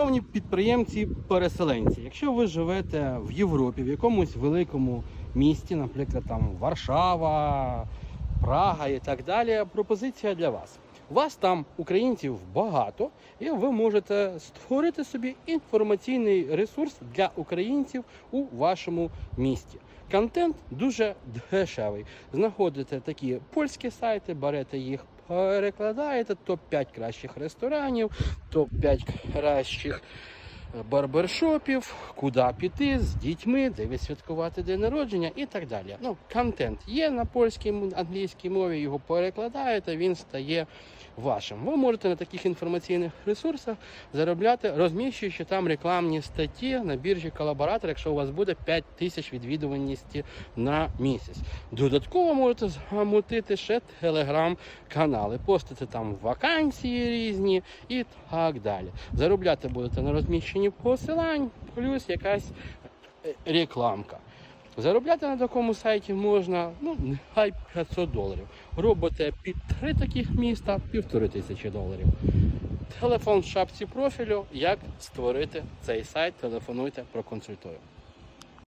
Шановні підприємці-переселенці, якщо ви живете в Європі, в якомусь великому місті, наприклад, там Варшава, Прага і так далі, пропозиція для вас. Вас там українців багато, і ви можете створити собі інформаційний ресурс для українців у вашому місті. Контент дуже дешевий. Знаходите такі польські сайти, берете їх, перекладаєте топ-5 кращих ресторанів, топ-5 кращих е, барбершопів, куди піти з дітьми, де відсвяткувати день народження і так далі. Ну, контент є на польській англійській мові, його перекладаєте, він стає вашим. Ви можете на таких інформаційних ресурсах заробляти, розміщуючи там рекламні статті на біржі колаборатор, якщо у вас буде 5 тисяч відвідуваності на місяць. Додатково можете замутити ще телеграм-канали, постити там вакансії різні і так далі. Заробляти будете на розміщенні посилань, плюс якась е, рекламка. Заробляти на такому сайті можна, ну, нехай 500 доларів. Робите під три таких міста півтори тисячі доларів. Телефон в шапці профілю. Як створити цей сайт? Телефонуйте, проконсультую.